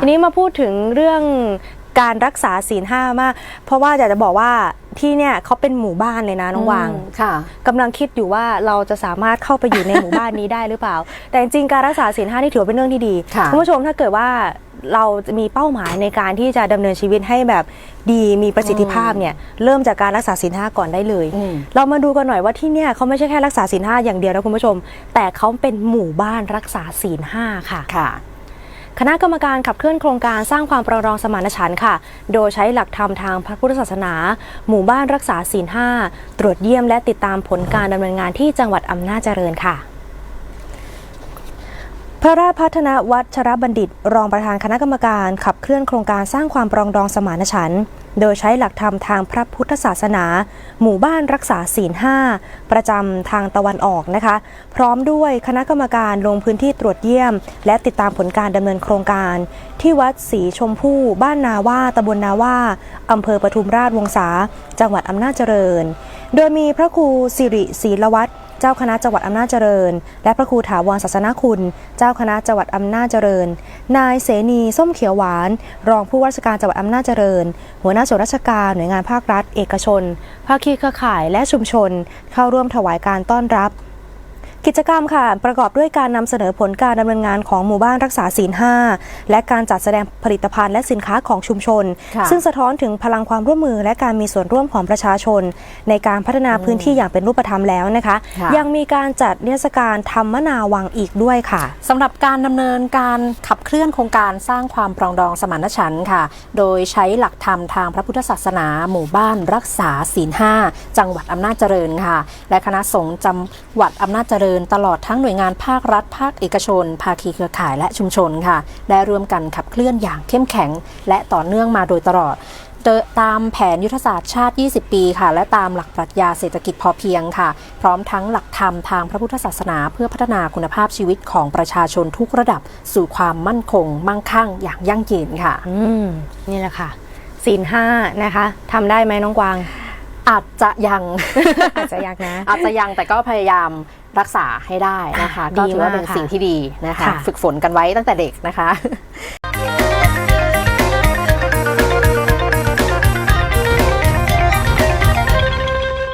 ทีนี้มาพูดถึงเรื่องการรักษาศีลห้ามาก เพราะว่าอยากจะบอกว่าที่เนี่ยเขาเป็นหมู่บ้านเลยนะน้องวางอืมค่ะกำลังคิดอยู่ว่าเราจะสามารถเข้าไปอยู่ในหมู่บ้านนี้ได้หรือเปล่า แต่จริงๆการรักษาศีลห้านี่ถือว่าเป็นเรื่องที่ดีค่ะณผู้ชมถ้าเกิดว่าเราจะมีเป้าหมายในการที่จะดำเนินชีวิตให้แบบดีมีประสิทธิภาพเนี่ยเริ่มจากการรักษาศีลห้าก่อนได้เลยอืมเรามาดูกันหน่อยว่าที่เนี่ยเขาไม่ใช่แค่รักษาศีลห้าอย่างเดียวนะคุณผู้ชม แต่เขาเป็นหมู่บ้านรักษาศีลห้าค่ะค่ะ คณะกรรมการขับเคลื่อนโครงการสร้างความปรองดองสมานฉันท์ค่ะ โดยใช้หลักธรรมทางพระพุทธศาสนา หมู่บ้านรักษาศีลห้าตรวจเยี่ยมและติดตามผลการดำเนินงานที่จังหวัดอำนาจเจริญค่ะ ระราชพัฒนวัชรบัณฑิต รองประธานคณะกรรมการขับเคลื่อนโครงการสร้างความปรองดองสมานฉันท์โดยใช้หลักธรรมทางพระพุทธศาสนา หมู่บ้านรักษาศีลห้าประจำทางตะวันออกนะคะ พร้อมด้วยคณะกรรมการลงพื้นที่ตรวจเยี่ยม และติดตามผลการดำเนินโครงการ ที่วัดศรีชมพู่บ้านนาว่าตำบลนาว่าอำเภอปทุมราชวงศา จังหวัดอำนาจเจริญ โดยมีพระครูสิริศรีละวัฒน์ จ้าคณะจังหวัดอำนาจเจริญ และพระครูถาวรศาสนคุณ เจ้าคณะจังหวัดอำนาจเจริญ นายเสนีส้มเขียวหวาน รองผู้ว่าราชการจังหวัดอำนาจเจริญ หัวหน้าส่วนราชการหน่วยงานภาครัฐ เอกชน ภาคีเครือข่ายและชุมชน เข้าร่วมถวายการต้อนรับ กิจกรรมค่ะ ประกอบด้วยการนำเสนอผลการดำเนินงานของหมู่บ้านรักษาศีลห้าและการจัดแสดงผลิตภัณฑ์และสินค้าของชุมชนค่ะซึ่งสะท้อนถึงพลังความร่วมมือและการมีส่วนร่วมของประชาชน ในการพัฒนาพื้นที่อย่างเป็นรูปธรรมแล้วนะคะค่ะยังมีการจัดนิทรรศการธรรมนาวังอีกด้วยค่ะสำหรับการดำเนินการขับเคลื่อนโครงการสร้างความปรองดองสมานฉันท์ค่ะ โดยใช้หลักธรรมทางพระพุทธศาสนา หมู่บ้านรักษาศีลห้าจังหวัดอำนาจเจริญค่ะ และคณะสงฆ์จังหวัดอำนาจเจริญตลอดทั้งหน่วยงานภาครัฐ ภาคเอกชน ภาคีเครือข่ายและชุมชนค่ะ ได้ร่วมกันขับเคลื่อนอย่างเข้มแข็ง และต่อเนื่องมาโดยตลอดเดินตามแผนยุทธศาสตร์ชาติ 20 ปีค่ะ และตามหลักปรัชญาเศรษฐกิจพอเพียงค่ะ พร้อมทั้งหลักธรรมทางพระพุทธศาสนา เพื่อพัฒนาคุณภาพชีวิตของประชาชนทุกระดับสู่ความมั่นคง มั่งคั่งอย่างยั่งยืนค่ะอืมนี่แหละค่ะศีลห้านะคะทำได้ไหมน้องกวางอาจจะยังอาจจะยากนะ อาจจะยังแต่ก็พยายาม รักษาให้ได้นะคะค่ะก็ดีถือว่าเป็นมากค่ะสิ่งที่ดีนะคะค่ะฝึกฝนกันไว้ตั้งแต่เด็กนะคะ